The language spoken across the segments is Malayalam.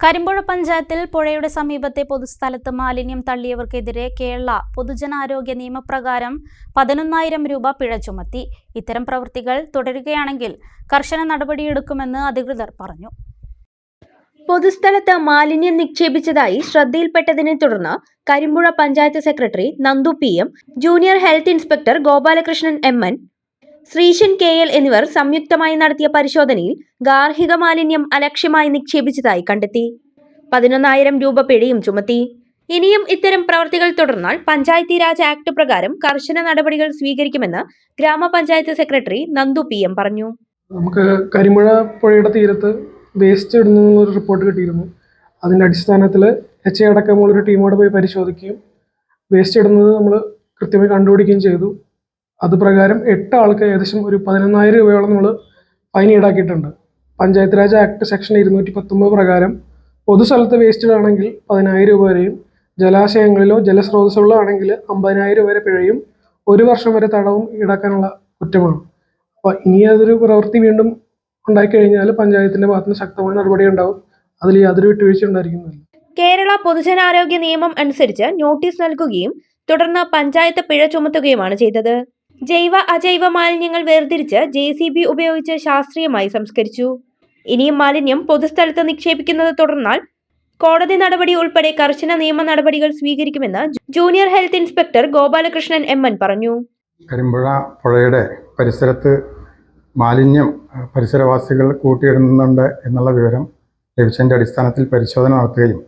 കരിമ്പുഴ പഞ്ചായത്തിൽ പുഴയുടെ സമീപത്തെ പൊതുസ്ഥലത്ത് മാലിന്യം തള്ളിയവർക്കെതിരെ കേരള പൊതുജനാരോഗ്യ നിയമപ്രകാരം പതിനൊന്നായിരം രൂപ പിഴ ചുമത്തി. ഇത്തരം പ്രവൃത്തികൾ തുടരുകയാണെങ്കിൽ കർശന നടപടിയെടുക്കുമെന്ന് അധികൃതർ പറഞ്ഞു. പൊതുസ്ഥലത്ത് മാലിന്യം നിക്ഷേപിച്ചതായി ശ്രദ്ധയിൽപ്പെട്ടതിനെ തുടർന്ന് Karimpuzha panchayat secretary Nandu P M junior health inspector Gopalakrishnan M N Sreesan K L എന്നിവർ സംയുക്തമായി നടത്തിയ പരിശോധനയിൽ ഗാർഹിക മാലിന്യം അലക്ഷ്യമായി നിക്ഷേപിച്ചതായി കണ്ടെത്തി. പതിനൊന്നായിരം രൂപ പിഴയും ചുമത്തി. ഇനിയും ഇത്തരം പ്രവർത്തികൾ തുടർന്നാൽ പഞ്ചായത്തി രാജ് ആക്ട് പ്രകാരം കർശന നടപടികൾ സ്വീകരിക്കുമെന്ന് ഗ്രാമപഞ്ചായത്ത് സെക്രട്ടറി നന്ദു പി എം പറഞ്ഞു. നമുക്ക് കരിമുഴ പുഴയുടെ തീരത്ത് വേസ്റ്റ് ഇടുന്നു എന്നൊരു റിപ്പോർട്ട് കിട്ടിയിരുന്നു. അതിന്റെ അടിസ്ഥാനത്തിൽ എച്ച് എ അടക്കമുള്ളൊരു ടീമോട് പോയി പരിശോധിക്കുകയും വേസ്റ്റ് ഇടുന്നത് നമ്മൾ കൃത്യമായി കണ്ടുപിടിക്കുകയും ചെയ്തു. അത് പ്രകാരം എട്ട് ആൾക്ക് ഏകദേശം ഒരു പതിനൊന്നായിരം രൂപയോളം നമ്മൾ ഫൈൻ ഈടാക്കിയിട്ടുണ്ട്. പഞ്ചായത്ത് രാജ് ആക്ട് സെക്ഷൻ ഇരുന്നൂറ്റി പത്തൊമ്പത് പ്രകാരം പൊതുസ്ഥലത്ത് വേസ്റ്റ് ആണെങ്കിൽ പതിനായിരം രൂപ വരെയും ജലാശയങ്ങളിലോ ജലസ്രോതസ്സുകളിലോ ആണെങ്കിൽ അമ്പതിനായിരം രൂപ വരെ പിഴയും ഒരു വർഷം വരെ തടവും ഈടാക്കാനുള്ള കുറ്റമാണ്. അപ്പോൾ ഇനി അതൊരു പ്രവൃത്തി വീണ്ടും ഉണ്ടായിക്കഴിഞ്ഞാൽ പഞ്ചായത്തിന്റെ ഭാഗത്തുനിന്ന് ശക്തമായ നടപടി ഉണ്ടാവും. അതിൽ യാതൊരു വിട്ടുവീഴ്ച ഉണ്ടായിരിക്കുന്നില്ല. കേരള പൊതുജനാരോഗ്യ നിയമം അനുസരിച്ച് നോട്ടീസ് നൽകുകയും തുടർന്ന് പഞ്ചായത്ത് പിഴ ചുമത്തുകയുമാണ് ചെയ്തത്. ജൈവ അജൈവ മാലിന്യങ്ങൾ വേർതിരിച്ച് ജെ ഉപയോഗിച്ച് ശാസ്ത്രീയമായി സംസ്കരിച്ചു. ഇനിയും മാലിന്യം പൊതുസ്ഥലത്ത് നിക്ഷേപിക്കുന്നത് തുടർന്നാൽ കോടതി നടപടി ഉൾപ്പെടെ കർശന നിയമ നടപടികൾ സ്വീകരിക്കുമെന്ന് junior health inspector Gopalakrishnan M N പറഞ്ഞു. കരിമ്പുഴ പുഴയുടെ പരിസരത്ത് മാലിന്യം പരിസരവാസികൾ കൂട്ടിയിടുന്നുണ്ട് എന്നുള്ള വിവരം ലഭിച്ചതിന്റെ അടിസ്ഥാനത്തിൽ പരിശോധന നടത്തുകയും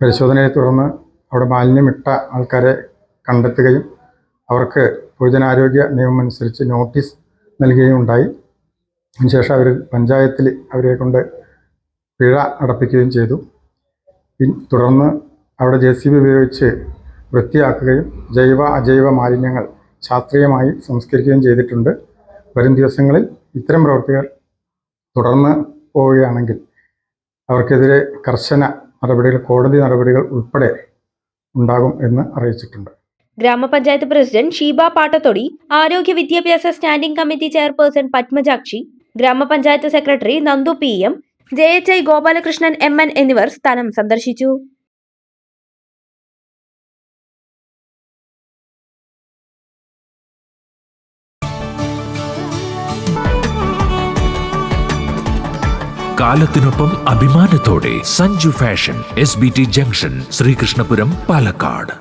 പരിശോധനയെ തുടർന്ന് അവിടെ മാലിന്യമിട്ട ആൾക്കാരെ കണ്ടെത്തുകയും അവർക്ക് പൊതുജനാരോഗ്യ നിയമം അനുസരിച്ച് നോട്ടീസ് നൽകുകയും ഉണ്ടായി അതിനുശേഷം അവർ പഞ്ചായത്തിൽ അവരെ കൊണ്ട് പിഴ അടപ്പിക്കുകയും ചെയ്തു. തുടർന്ന് അവിടെ ജെ സി ബി ഉപയോഗിച്ച് വൃത്തിയാക്കുകയും ജൈവ അജൈവ മാലിന്യങ്ങൾ ശാസ്ത്രീയമായി സംസ്കരിക്കുകയും ചെയ്തിട്ടുണ്ട്. വരും ദിവസങ്ങളിൽ ഇത്തരം പ്രവർത്തികൾ തുടർന്ന് പോവുകയാണെങ്കിൽ അവർക്കെതിരെ കർശന നടപടികൾ കോടതി നടപടികൾ ഉൾപ്പെടെ ഉണ്ടാകും എന്ന് അറിയിച്ചിട്ടുണ്ട്. ഗ്രാമപഞ്ചായത്ത് പ്രസിഡന്റ് ഷീബ പാട്ടത്തൊടി ആരോഗ്യ വിദ്യാഭ്യാസ standing committee chairperson Padmajakshi grama panchayat secretary Nandu P M J H I Gopalakrishnan M N എന്നിവർ സ്ഥലം സന്ദർശിച്ചു. കാലത്തിനൊപ്പം അഭിമാനത്തോടെ Sanju fashion S B T junction Sreekrishnapuram Palakkad.